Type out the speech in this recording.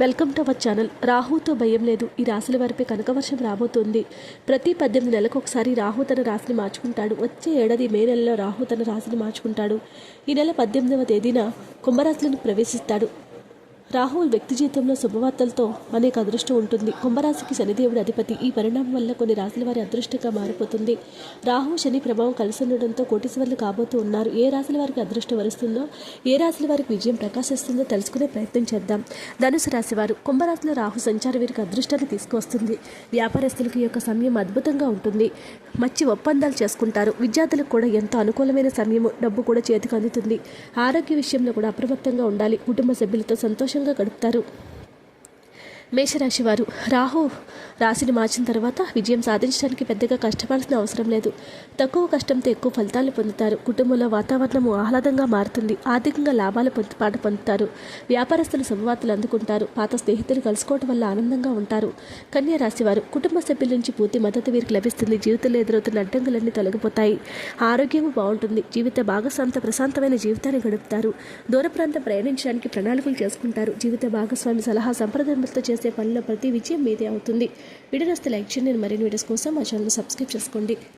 Welcome to our channel. రాహుతో భయం లేదు. ఈ రాశుల వారిపై కనకవర్షం రాబోతుంది. ప్రతి పద్దెనిమిది నెలలకు ఒకసారి రాహు తన రాశిని మార్చుకుంటాడు. వచ్చే ఏడాది మే నెలలో రాహు తన రాశిని మార్చుకుంటాడు. ఈ నెల పద్దెనిమిదవ తేదీన కుంభరాశులను ప్రవేశిస్తాడు. రాహుల్ వ్యక్తి జీవితంలో శుభవార్తలతో అనేక అదృష్టం ఉంటుంది. కుంభరాశికి శనిదేవుడు అధిపతి. ఈ పరిణామం వల్ల కొన్ని రాశుల వారి అదృష్టంగా మారిపోతుంది. రాహు శని ప్రభావం కలిసి ఉండడంతో కోటీశ్వర్లు కాబోతూ ఉన్నారు. ఏ రాశుల వారికి అదృష్టం వరుస్తుందో ఏ రాశుల వారికి విజయం ప్రకాశిస్తుందో తెలుసుకునే ప్రయత్నం చేద్దాం. ధనుసు రాశివారు కుంభరాశిలో రాహు సంచారం వీరికి అదృష్టాన్ని తీసుకువస్తుంది. వ్యాపారస్తులకు ఈ యొక్క సమయం అద్భుతంగా ఉంటుంది. మంచి ఒప్పందాలు చేసుకుంటారు. విద్యార్థులకు కూడా ఎంతో అనుకూలమైన సమయము డబ్బు కూడా చేతికి అందుతుంది. ఆరోగ్య విషయంలో కూడా అప్రమత్తంగా ఉండాలి. కుటుంబ సభ్యులతో సంతోషం సంతోషంగా గడుపుతారు మేషరాశి వారు. రాహు రాశిని మార్చిన తర్వాత విజయం సాధించడానికి పెద్దగా కష్టపడాల్సిన అవసరం లేదు. తక్కువ కష్టంతో ఎక్కువ ఫలితాలు పొందుతారు. కుటుంబంలో వాతావరణం ఆహ్లాదంగా మారుతుంది. ఆర్థికంగా లాభాలు పొందు పాట పొందుతారు. వ్యాపారస్తులు శుభవార్తలు అందుకుంటారు. పాత స్నేహితులు కలుసుకోవడం వల్ల ఆనందంగా ఉంటారు. కన్యా రాశి వారు కుటుంబ సభ్యుల నుంచి పూర్తి మద్దతు వీరికి లభిస్తుంది. జీవితంలో ఎదురవుతున్న అడ్డంకులన్నీ తొలగిపోతాయి. ఆరోగ్యము బాగుంటుంది. జీవిత భాగస్వామిత ప్రశాంతమైన జీవితాన్ని గడుపుతారు. దూర ప్రాంతం ప్రయాణించడానికి ప్రణాళికలు చేసుకుంటారు. జీవిత భాగస్వామి సలహా సంప్రదాయంతో చేసే పనిలో ప్రతి విజయం మీదే అవుతుంది. వీడియో నస్తే లైక్ చేయండి. మరిన్ని వీడియోస్ కోసం మా ఛానల్ సబ్స్క్రైబ్ చేసుకోండి.